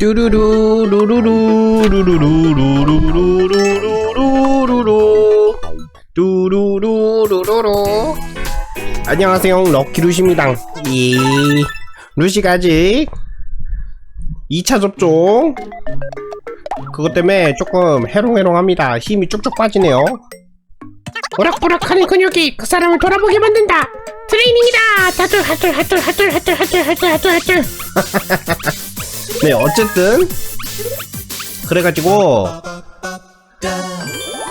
뚜루루 루루루 루루루 루루루 루루루 루루루 루루루 루루루 안녕하세요 럭키 루시입니다 이 루시 가지 2차 접종 그것 때문에 조금 해롱해롱합니다 힘이 쭉쭉 빠지네요 보락보락하는 근육이 그 사람을 돌아보게 만든다 트레이닝이다 하툴 하툴 하툴 하툴 하툴 하툴 하툴 하툴 하툴 네, 어쨌든 그래가지고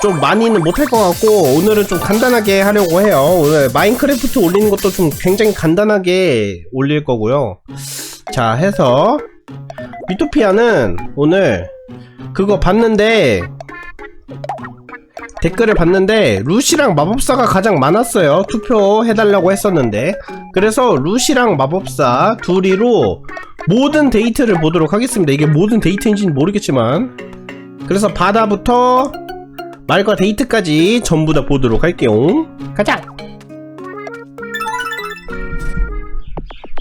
좀 많이는 못할 것 같고 오늘은 좀 간단하게 하려고 해요. 오늘 마인크래프트 올리는 것도 좀 굉장히 간단하게 올릴 거고요. 자, 해서 미토피아는 오늘 그거 봤는데 댓글을 봤는데 루시랑 마법사가 가장 많았어요 투표해달라고 했었는데 그래서 루시랑 마법사 둘이로 모든 데이트를 보도록 하겠습니다. 이게 모든 데이트인지는 모르겠지만. 그래서 바다부터 말과 데이트까지 전부 다 보도록 할게요. 가자!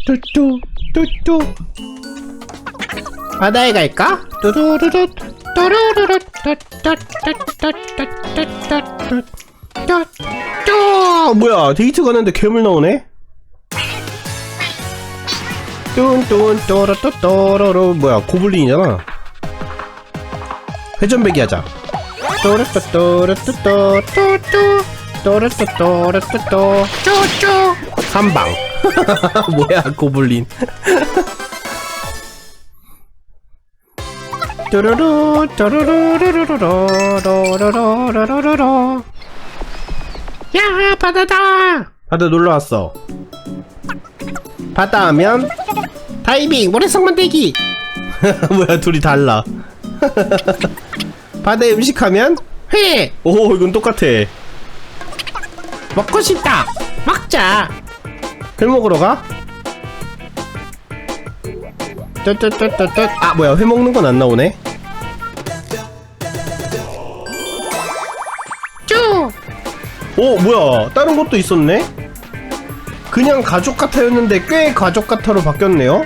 뚜뚜 뚜뚜. 바다에 갈까? 뚜루루루 뚜루루루 뚜뚜뚜뚜뚜뚜뚜뚜뚜 뭐야 데이트 가는데 괴물 나오네? 뚠뚠 또로또또로로 뭐야 고블린이잖아 회전배기 하자 또로또또로또또또또 또로또또로또또 쪼쪼 한방 뭐야 고블린 뚜루루 뚜루루루루루루루루루루루루 야 바다다 바다 놀러왔어 바다 하면 다이빙 모래성 만들기. 뭐야 둘이 달라. 바다에 음식하면? 회! 오 이건 똑같아. 먹고 싶다! 먹자! 회 먹으러 가? 뚜뚜뚜뚜뚜 아 뭐야 회 먹는 건 안 나오네? 쭉오 뭐야 다른 것도 있었네? 그냥 가족 같아였는데 꽤 가족 같아로 바뀌었네요?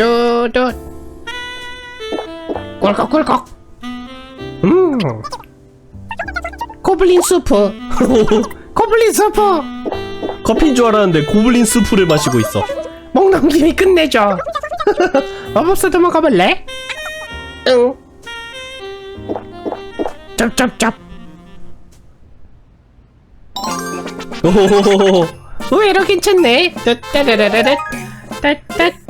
뚜뚜 꿀꺽꿀꺽. 음. 고블린 수프. 고블린 수프. 커피인 줄 알았는데 고블린 수프를 마시고 있어. 목 넘김이 끝내줘. 마법사 도망가볼래? 응. 쩝쩝쩝. 오호호호호. 의외로 괜찮네? 따따라라라 따따.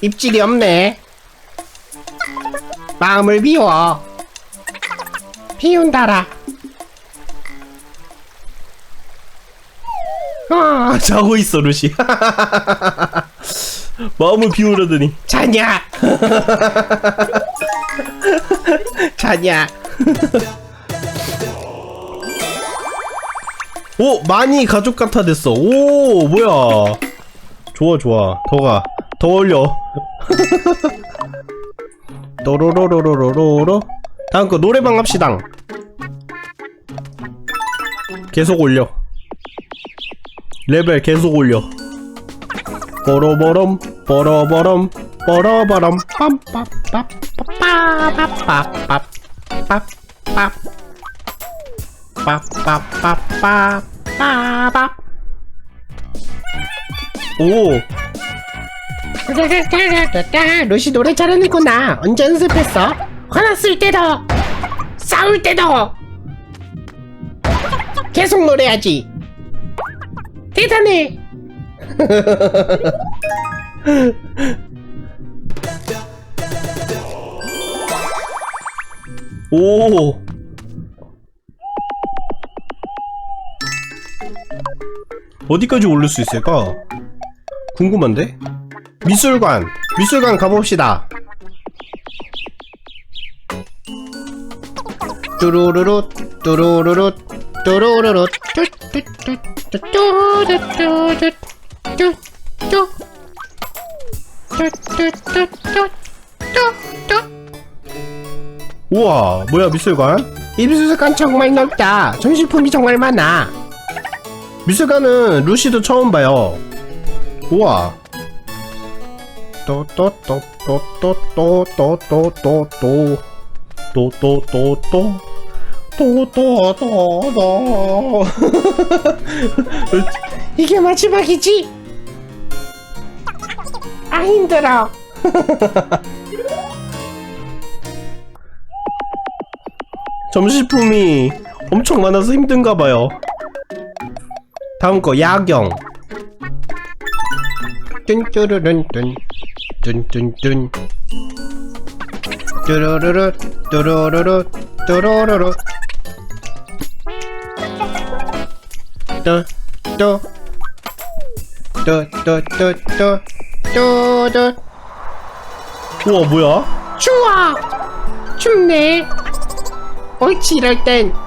입질이 없네 마음을 비워 피운다라 아 자고 있어 루시 마음을 비우려더니 자냐 자냐 오, 많이 가족 같아 됐어. 오, 뭐야. 좋아, 좋아. 더 가. 더 올려. 또로로로로로로. 다음 거 노래방 합시당. 계속 올려. 레벨 계속 올려. 뽀로보롬, 뽀로보롬, 뽀로보롬, 빰빰빰빰빰빰빰빰. 빰빰 빠밥 오 루시 노래 잘하는구나 언제 연습했어? 화났을 때도 싸울 때도 계속 노래하지 대단해 오. 어디까지 올릴 수 있을까? 궁금한데? 미술관! 미술관 가봅시다! 뚜루루루, 뚜루루루, 뚜루루루, 우와, 뭐야, 미술관? 이 미술관 정말 넓다 전시품이 정말 많아 미술관은 루시도 처음 봐요. 우와. 또또또또또또또또또또또또또또또 이게 마지막이지? 아 힘들어 점심품이 엄청 많아서 힘든가 봐요. 다음 거 야경. 뚠뚜루룬뚠 뚠뚠뚠. 뚜루루루 뚜루루루 뚜루루루. 또또 또또또또또 우와 뭐야? 추워! 춥네. 옳지 이럴 땐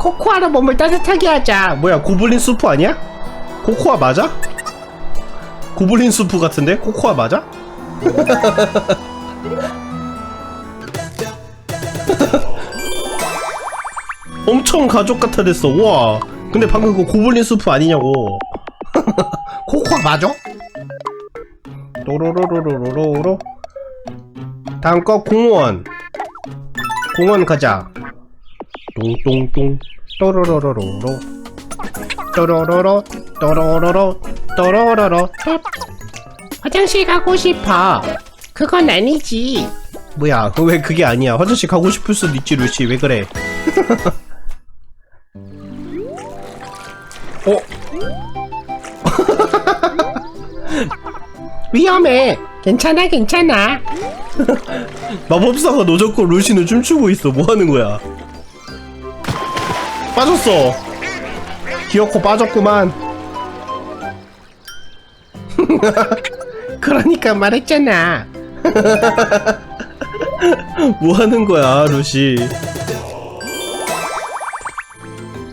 코코아로 몸을 따뜻하게 하자 뭐야 고블린 수프 아니야? 코코아 맞아? 고블린 수프 같은데? 코코아 맞아? 엄청 가족 같아 됐어 와 근데 방금 그 고블린 수프 아니냐고 코코아 맞아? 또로로로로로로 다음 거 공원 공원 가자 똥똥똥 또로로로로로. 또로로로 또로로로 또로로로. 화장실 가고 싶어. 그건 아니지. 뭐야 그 왜 그게 아니야? 화장실 가고 싶을 수도 있지 루시. 왜 그래? 어? 위험해. 괜찮아 괜찮아. 마법사가 노졌고 루시는 춤추고 있어. 뭐 하는 거야 빠졌어. 귀엽고 빠졌구만. 그러니까 말했잖아. 뭐하는 거야 루시?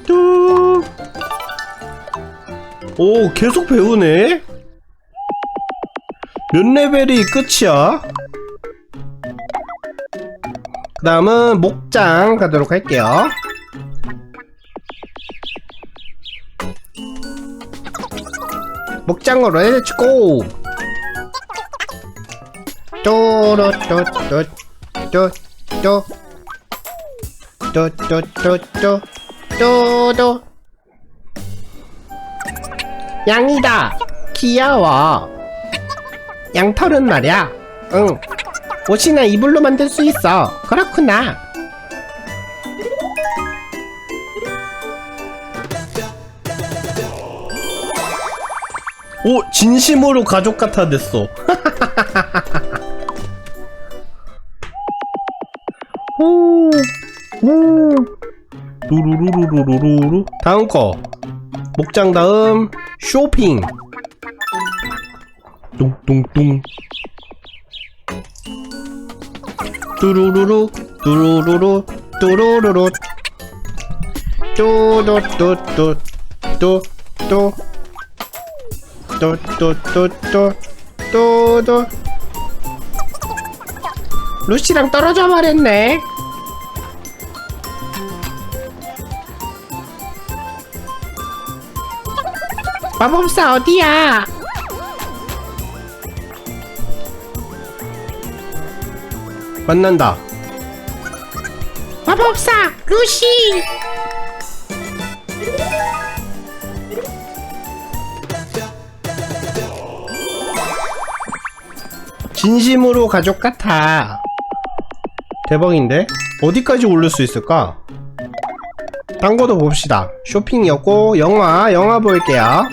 뚝. 오 계속 배우네? 몇 레벨이 끝이야? 그 다음은 목장 가도록 할게요 목장으로 렛츠고 또또또또또또. 양이다. 귀여워. 양털은 말이야. 응. 옷이나 이불로 만들 수 있어. 그렇구나 오 진심으로 가족 같아 됐어. 오, 오. 루루루루루루루. 다음 거. 목장 다음. 쇼핑. 뚱뚱뚱. 뚜루루루 뚜루루루 뚜루루루. 뚜뚜뚜뚜뚜뚜뚜 또또또또또또. 루시랑 떨어져 버렸네. 마법사 어디야? 만난다. 마법사 루시 진심으로 가족 같아. 대박인데? 어디까지 올릴 수 있을까? 딴 거도 봅시다. 쇼핑이었고, 영화, 영화 볼게요.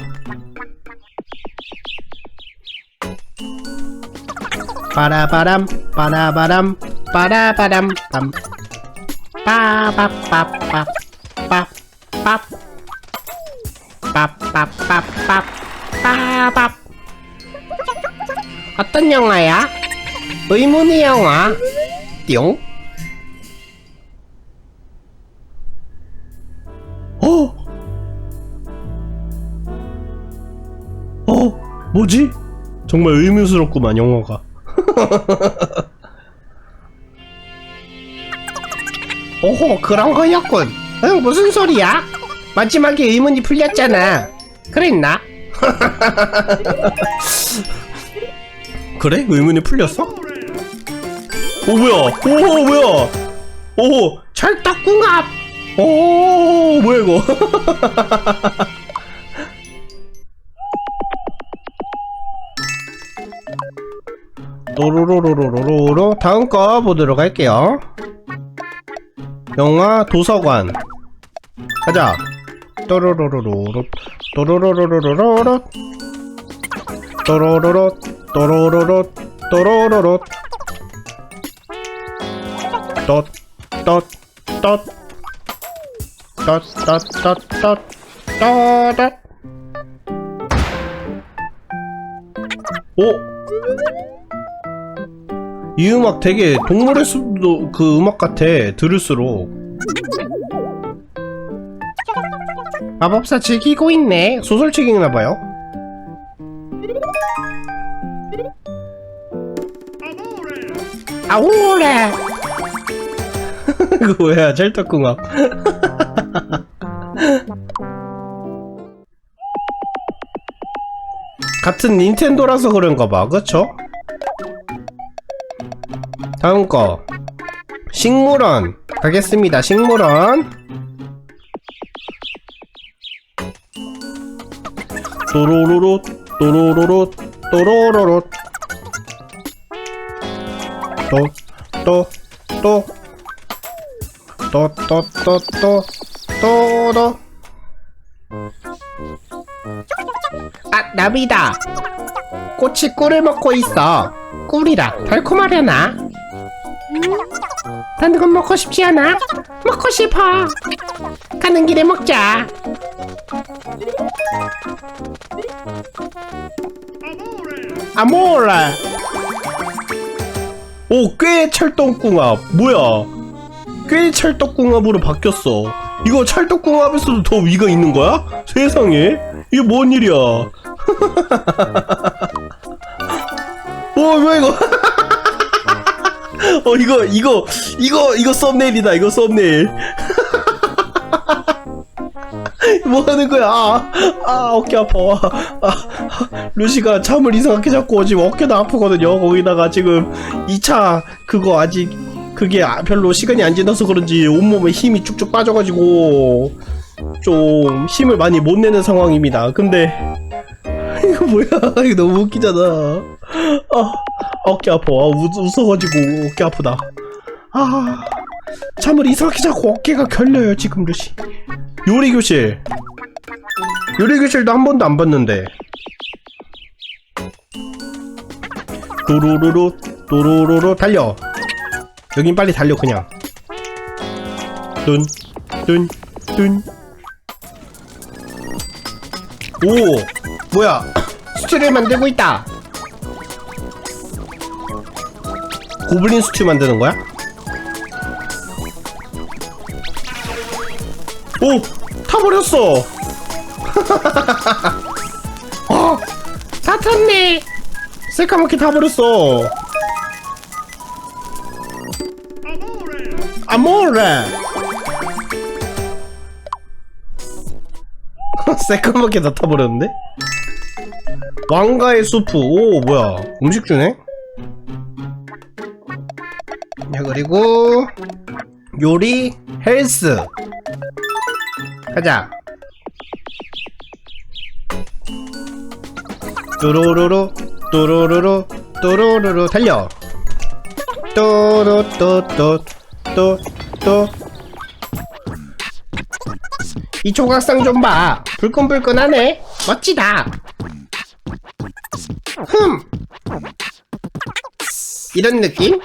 빠라바람, 빠라바람, 빠라바람, 빰. 빠밥밥밥, 밥, 밥. 빠빠 빠빠, 빠밥. 어떤 영화야? 의문의 영화. 띠용. 어? 어? 뭐지? 정말 의문스럽구만 영화가. 오호 그런 거였군. 응 무슨 소리야? 마지막에 의문이 풀렸잖아. 그랬나? 그래? 의문이 풀렸어? 오 뭐야? 오 뭐야? 오 찰떡궁합. 오 뭐야 이거? 또로로로로로로 다음 거 보도록 할게요. 영화 도서관 가자. 또로로로로로 또로로로로로로 또로로로 또로로로 또로로로 떳떳 오? 이 음악 되게 동물의 숲도 그 음악 같아 들을수록. 마법사 즐기고 있네. 소설책 읽나봐요 아오래 그거 뭐야 찰떡궁합. 같은 닌텐도라서 그런가 봐 그쵸? 다음 거. 식물원. 가겠습니다 식물원. 또로로로 또로로로 또로로로 또 또 또 또 또 또 또 또 아 나비다. 꽃이 꿀을 먹고 있어. 꿀이라 달콤하려나? 단건 먹고 싶지 않아? 먹고 싶어. 가는 길에 먹자. 아모라 오, 꽤 찰떡궁합. 뭐야? 꽤 찰떡궁합으로 바뀌었어. 이거 찰떡궁합에서도 더 위가 있는 거야? 세상에? 이게 뭔 일이야? 오, 뭐야 이거? 어, 이거, 이거, 이거, 이거 썸네일이다. 이거 썸네일. 뭐 하는 거야? 아, 아 어깨 아파. 아, 아, 루시가 잠을 이상하게 잡고 지금 어깨도 아프거든요. 거기다가 지금 2차 그거 아직 그게 아- 별로 시간이 안 지나서 그런지 온몸에 힘이 쭉쭉 빠져가지고 좀 힘을 많이 못 내는 상황입니다. 근데 이거 뭐야? 이거 너무 웃기잖아. 아, 어깨 아파. 아, 웃, 웃어가지고 어깨 아프다. 아, 잠을 이상하게 자고 어깨가 결려요 지금 루시. 요리 교실. 요리 교실도 한 번도 안 봤는데. 도로로로 도로로로 달려. 여긴 빨리 달려 그냥. 뚠뚠뚠. 오 뭐야? 스튜를 만들고 있다. 고블린 스튜 만드는 거야? 오! 타버렸어! 어! 새까맣게 타버렸어! 아모레! 새까맣게 다 타버렸는데? 왕가의 수프. 오, 뭐야. 음식 주네? 야, 그리고, 요리, 헬스. 가자. 또로로로 또로로로 또로로로 달려 또또또또또또 이 조각상 좀 봐. 불끈불끈하네. 멋지다. 흠. 이런 느낌?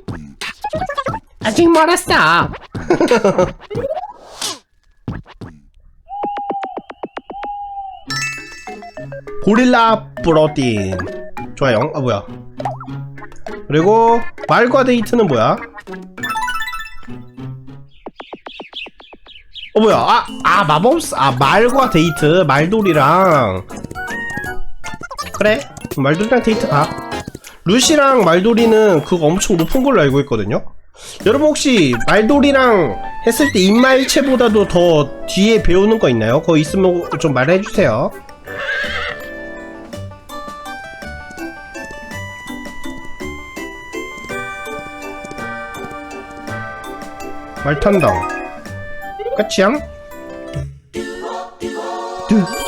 아직 멀었어. 고릴라 프로틴. 좋아요. 아 뭐야? 그리고 말과 데이트는 뭐야? 어 뭐야? 아, 아 마법사 아 말과 데이트 말돌이랑 그래 말돌이랑 데이트 가. 루시랑 말돌이는 그거 엄청 높은 걸로 알고 있거든요. 여러분 혹시 말돌이랑 했을 때 입말체보다도 더 뒤에 배우는 거 있나요? 그거 있으면 좀 말해 주세요. 말탄당 끝이야?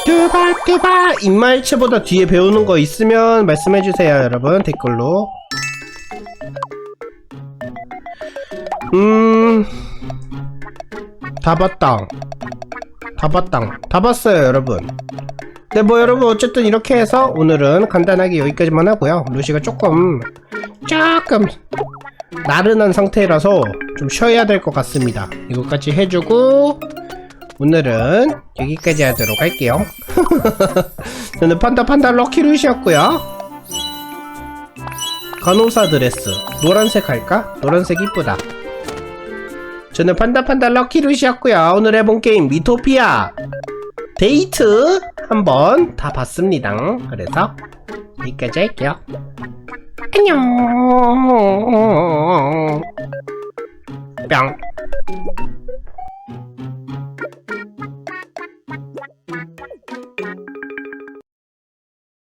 뚜뚜바 입말체보다 뒤에 배우는 거 있으면 말씀해주세요 여러분. 댓글로. 음... 다 봤당 다 봤당 다 봤어요 여러분. 네 뭐 여러분 어쨌든 이렇게 해서 오늘은 간단하게 여기까지만 하고요. 루시가 조금 조금 나른한 상태라서 좀 쉬어야 될 것 같습니다. 이것까지 해주고 오늘은 여기까지 하도록 할게요. 저는 판다 판다 럭키루시였고요. 간호사 드레스 노란색 할까? 노란색 이쁘다. 저는 판다 판다 럭키루시였고요. 오늘 해본 게임 미토피아 데이트 한번 다 봤습니다. 그래서 여기까지 할게요. 안녕. 뿅.